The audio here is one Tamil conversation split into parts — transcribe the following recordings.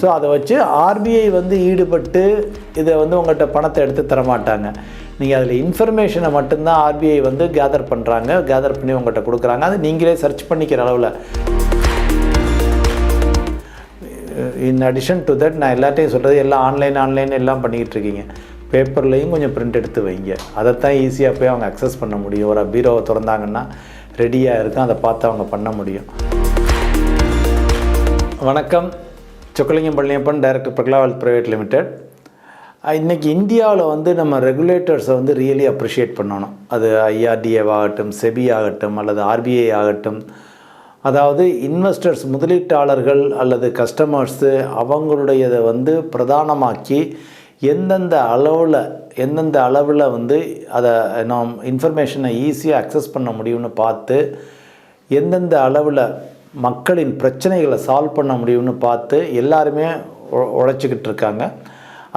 ஸோ அதை வச்சு ஆர்பிஐ வந்து ஈடுபட்டு இதை வந்து உங்கள்கிட்ட பணத்தை எடுத்து தர மாட்டாங்க நீங்கள் அதில் இன்ஃபர்மேஷனை மட்டும்தான் ஆர்பிஐ வந்து கேதர் பண்ணுறாங்க கேதர் பண்ணி உங்கள்கிட்ட கொடுக்குறாங்க. அது நீங்களே சர்ச் பண்ணிக்கிற அளவில். இன் அடிஷன் டு தட் நான் எல்லாத்தையும் சொல்கிறது எல்லாம் ஆன்லைன் ஆன்லைன் எல்லாம் பண்ணிக்கிட்டு இருக்கீங்க. பேப்பர்லேயும் கொஞ்சம் பிரிண்ட் எடுத்து வைங்க. அதைத்தான் ஈஸியாக போய் அவங்க அக்சஸ் பண்ண முடியும். ஒரு பீரோவை திறந்தாங்கன்னா ரெடியாக இருக்கும் அதை பார்த்து அவங்க பண்ண முடியும். வணக்கம். சொக்கலிங்கம் பள்ளியப்பன் டைரக்டர் பிரகலாவல் ப்ரைவேட் லிமிடெட். இன்றைக்கி இந்தியாவில் வந்து நம்ம ரெகுலேட்டர்ஸை வந்து ரியலி அப்ரிஷியேட் பண்ணணும். அது ஐஆர்டிஏ ஆகட்டும் செபி ஆகட்டும் அல்லது ஆர்பிஐ ஆகட்டும். அதாவது இன்வெஸ்டர்ஸ் முதலீட்டாளர்கள் அல்லது கஸ்டமர்ஸு அவங்களுடையதை வந்து பிரதானமாக்கி எந்தெந்த அளவில் எந்தெந்த அளவில் வந்து அதை நாம் இன்ஃபர்மேஷனை ஈஸியாக அக்சஸ் பண்ண முடியும்னு பார்த்து எந்தெந்த அளவில் மக்களின் பிரச்சனைகளை சால்வ் பண்ண முடியும்னு பார்த்து எல்லாருமே உழைச்சிக்கிட்டு இருக்காங்க.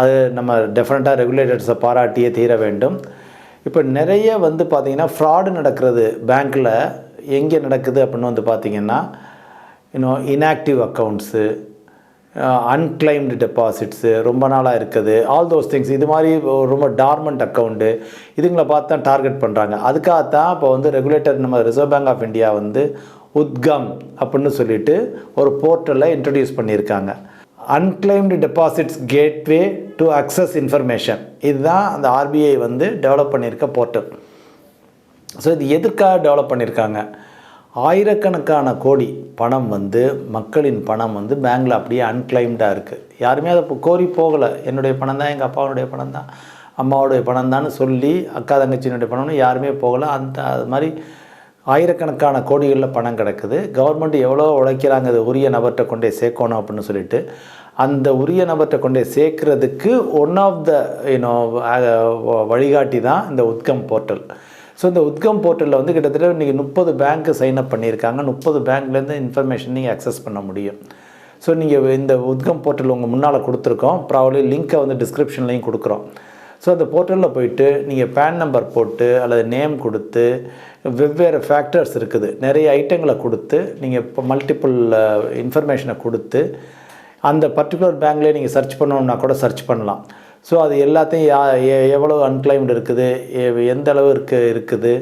அது நம்ம டெஃபினட்டாக ரெகுலேட்டர்ஸை பாராட்டியே தீர வேண்டும். இப்போ நிறைய வந்து பார்த்திங்கன்னா ஃப்ராடு நடக்கிறது பேங்க்கில் எங்கே நடக்குது அப்படின்னு வந்து பார்த்திங்கன்னா இன்னும் இன்ஆக்டிவ் அக்கௌண்ட்ஸு அன்கிளைம்டு டெபாசிட்ஸு ரொம்ப நாளாக இருக்குது. ஆல் தோஸ் திங்ஸ் இது மாதிரி ரொம்ப டார்மண்ட் அக்கௌண்ட்டு இதுங்களை பார்த்து தான் டார்கெட் பண்ணுறாங்க அதுக்காகத்தான் இப்போ வந்து ரெகுலேட்டர் நம்ம ரிசர்வ் பேங்க் ஆஃப் இந்தியா வந்து உத்கம் அப்படின்னு சொல்லிட்டு ஒரு போர்ட்டலை இன்ட்ரடியூஸ் பண்ணியிருக்காங்க. Unclaimed deposits gateway to access information இதுதான் அந்த ஆர்பிஐ வந்து டெவலப் பண்ணியிருக்க போர்ட்டல் ஸோ இது எதற்காக டெவலப் பண்ணியிருக்காங்க? ஆயிரக்கணக்கான கோடி பணம் வந்து மக்களின் பணம் வந்து பேங்கில் அப்படியே அன்கிளைம்டாக இருக்குது யாருமே அதை கோரி போகலை. என்னுடைய பணம் தான் எங்கள் அப்பாவுடைய பணம் தான் அம்மாவுடைய பணம் தான் சொல்லி அக்கா தங்கச்சியினுடைய பணம்னு யாருமே போகலை. அந்த அது மாதிரி ஆயிரக்கணக்கான கோடிகளில் பணம் கிடக்குது. கவர்மெண்ட் எவ்வளோ உழைக்கிறாங்க அது உரிய நபர்கிட்ட கொண்டே சேர்க்கணும் அப்படின்னு சொல்லிட்டு அந்த உரிய நபர்கிட்ட கொண்டே சேர்க்கறதுக்கு ஒன் ஆஃப் த யூனோ வழிகாட்டி தான் இந்த உத்கம் போர்ட்டல் ஸோ இந்த உத்கம் போர்ட்டலில் வந்து கிட்டத்தட்ட இன்றைக்கி முப்பது பேங்க்கு சைன் அப் பண்ணியிருக்காங்க. முப்பது பேங்க்லேருந்து இன்ஃபர்மேஷன் நீங்கள் அக்சஸ் பண்ண முடியும். ஸோ நீங்கள் இந்த உத்கம் போர்ட்டல் உங்கள் முன்னால் கொடுத்துருக்கோம். ப்ராப்ளி லிங்க்கை வந்து டிஸ்கிரிப்ஷன்லேயும் கொடுக்குறோம். ஸோ அந்த போர்ட்டலில் போயிட்டு நீங்கள் பேன் நம்பர் போட்டு அல்லது நேம் கொடுத்து வெவ்வேறு ஃபேக்டர்ஸ் இருக்குது. நிறைய ஐட்டங்களை கொடுத்து நீங்கள் இப்போ மல்டிப்புள் இன்ஃபர்மேஷனை கொடுத்து அந்த பர்டிகுலர் பேங்க்லேயே நீங்கள் சர்ச் பண்ணணும்னா கூட சர்ச் பண்ணலாம். ஸோ அது எல்லாத்தையும் யா எ- எவ்வளோ அன்கிளைம்டு இருக்குது எ- எந்த அளவு இருக்கு இருக்குது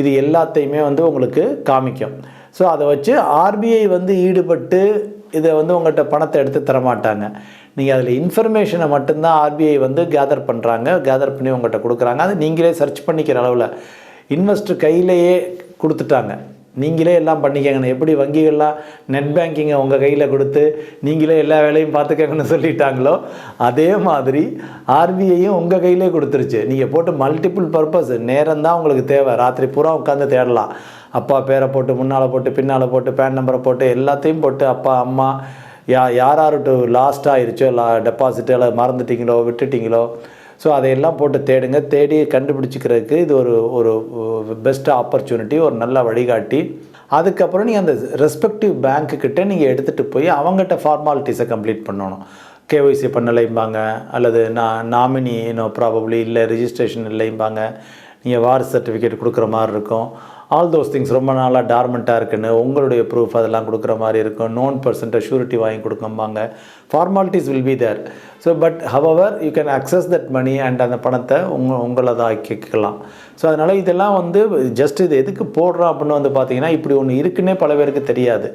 இது எல்லாத்தையுமே வந்து உங்களுக்கு காமிக்கும். ஸோ அதை வச்சு ஆர்பிஐ வந்து ஈடுபட்டு இதை வந்து உங்கள்கிட்ட பணத்தை எடுத்து தர மாட்டாங்க நீங்கள் அதில் இன்ஃபர்மேஷனை மட்டும்தான் ஆர்பிஐ வந்து கேதர் பண்ணுறாங்க கேதர் பண்ணி உங்கள்கிட்ட கொடுக்குறாங்க. அது நீங்களே சர்ச் பண்ணிக்கிற அளவில். இன்வெஸ்டர் கையிலேயே கொடுத்துட்டாங்க. நீங்களே எல்லாம் பண்ணிக்கங்க எப்படி வங்கிகள்லாம் நெட் பேங்கிங்கை உங்கள் கையில் கொடுத்து நீங்களே எல்லா வேலையும் பார்த்துக்கங்கன்னு சொல்லிட்டாங்களோ அதே மாதிரி ஆர்பிஐயும் உங்கள் கையிலே கொடுத்துருச்சு. நீங்கள் போட்டு மல்டிபிள் பர்பஸ் நேரம் தான் உங்களுக்கு தேவை. ராத்திரி பூரா உட்காந்து தேடலாம். அப்பா பேரை போட்டு முன்னால் போட்டு பின்னால் போட்டு பேன் நம்பரை போட்டு எல்லாத்தையும் போட்டு அப்பா அம்மா யா யார் லாஸ்ட் ஆயிருச்சோ லா டெபாசிட் மறந்துட்டிங்களோ விட்டுட்டிங்களோ ஸோ அதையெல்லாம் போட்டு தேடுங்க. தேடி கண்டுபிடிச்சிக்கிறதுக்கு இது ஒரு ஒரு பெஸ்ட் ஆப்பர்ச்சுனிட்டி ஒரு நல்ல வழிகாட்டி. அதுக்கப்புறம் நீங்கள் அந்த ரெஸ்பெக்டிவ் பேங்க்குக்கிட்ட நீங்கள் எடுத்துகிட்டு போய் அவங்ககிட்ட ஃபார்மாலிட்டிஸை கம்ப்ளீட் பண்ணணும். கேஒய்சி பண்ணலைம்பாங்க அல்லது நான் நாமினி இன்னும் ப்ராபப்ளி இல்லை ரிஜிஸ்ட்ரேஷன் இல்லைம்பாங்க. நீங்கள் வார் சர்டிஃபிகேட் கொடுக்குற மாதிரி இருக்கும். ஆல் தோஸ் திங்ஸ் ரொம்ப நாளாக டார்மெண்ட்டாக இருக்குன்னு உங்களுடைய ப்ரூஃப் அதெல்லாம் கொடுக்குற மாதிரி இருக்கும். நோன் பர்சன்ட்டை ஷூரிட்டி வாங்கி கொடுக்கம்பாங்க. Formalities will be there so but however you can access that money and அந்த பணத்தை உங்க கேட்கலாம் ஸோ அதனால் இதெல்லாம் வந்து ஜஸ்ட் இது எதுக்கு போடுறோம் அப்படின்னு வந்து பார்த்தீங்கன்னா இப்படி ஒன்று இருக்குன்னே பல பேருக்கு தெரியாது.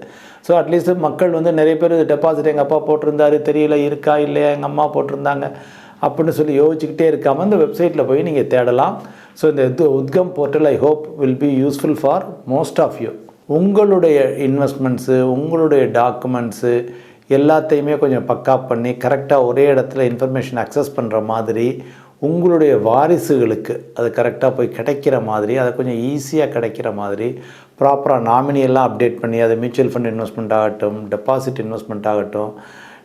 ஸோ அட்லீஸ்ட் மக்கள் வந்து நிறைய பேர் டெபாசிட் எங்கள் அப்பா போட்டிருந்தாரு தெரியல இருக்கா இல்லையா எங்கள் அம்மா போட்டிருந்தாங்க அப்படின்னு சொல்லி யோசிச்சுக்கிட்டே இருக்காமல் இந்த வெப்சைட்டில் போய் நீங்கள் தேடலாம். ஸோ இந்த இது Udgam portal I hope will be useful for most of you உங்களுடைய இன்வெஸ்ட்மெண்ட்ஸு உங்களுடைய டாக்குமெண்ட்ஸு எல்லாத்தையுமே கொஞ்சம் பக்கா பண்ணி கரெக்டாக ஒரே இடத்துல இன்ஃபர்மேஷன் அக்சஸ் பண்ணுற மாதிரி உங்களுடைய வாரிசுகளுக்கு அது கரெக்டாக போய் கிடைக்கிற மாதிரி அதை கொஞ்சம் ஈஸியாக கிடைக்கிற மாதிரி ப்ராப்பராக நாமினியெல்லாம் அப்டேட் பண்ணி அது மியூச்சுவல் ஃபண்ட் இன்வெஸ்ட்மெண்ட் ஆகட்டும் டெபாசிட் இன்வெஸ்ட்மெண்ட் ஆகட்டும்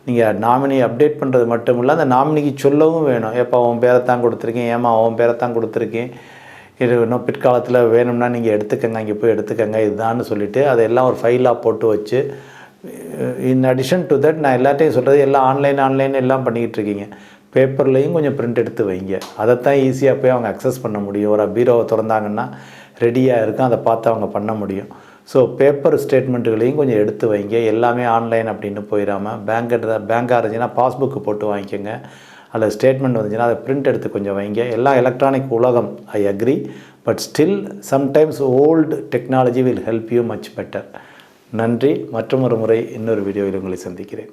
நீங்கள் நாமினி அப்டேட் பண்ணுறது மட்டும் இல்லை அந்த நாமினிக்கு சொல்லவும் வேணும். எப்போ அவன் பேரை தான் கொடுத்துருக்கேன். ஏமா அவன் பேரை தான் கொடுத்துருக்கேன். இது இன்னும் பிற்காலத்தில் வேணும்னா நீங்கள் எடுத்துக்கங்க இங்கே போய் எடுத்துக்கங்க இதுதான்னு சொல்லிவிட்டு அதெல்லாம் ஒரு ஃபைலாக போட்டு வச்சு இன் அடிஷன் டு தட் நான் எல்லாத்தையும் சொல்கிறது எல்லாம் ஆன்லைன் ஆன்லைன் எல்லாம் பண்ணிக்கிட்டு இருக்கீங்க. பேப்பர்லேயும் கொஞ்சம் பிரிண்ட் எடுத்து வைங்க. அதைத்தான் ஈஸியாக போய் அவங்க அக்சஸ் பண்ண முடியும். ஒரு பீரோவை திறந்தாங்கன்னா ரெடியாக இருக்கும். அதை பார்த்து அவங்க பண்ண முடியும். ஸோ பேப்பர் ஸ்டேட்மெண்ட்டுகளையும் கொஞ்சம் எடுத்து வைங்க. எல்லாமே ஆன்லைன் அப்படின்னு போயிடாமல் பேங்க் பேங்காக இருந்துச்சுன்னா பாஸ்புக்கு போட்டு வாங்கிக்கோங்க. அல்லது ஸ்டேட்மெண்ட் வந்துச்சுன்னா அதை பிரிண்ட் எடுத்து கொஞ்சம் வைங்க. எல்லாம் எலக்ட்ரானிக் உலகம் I agree but still sometimes old technology will help you much better நன்றி. மற்றும் ஒரு முறை இன்னொரு வீடியோவில் உங்களை சந்திக்கிறேன்.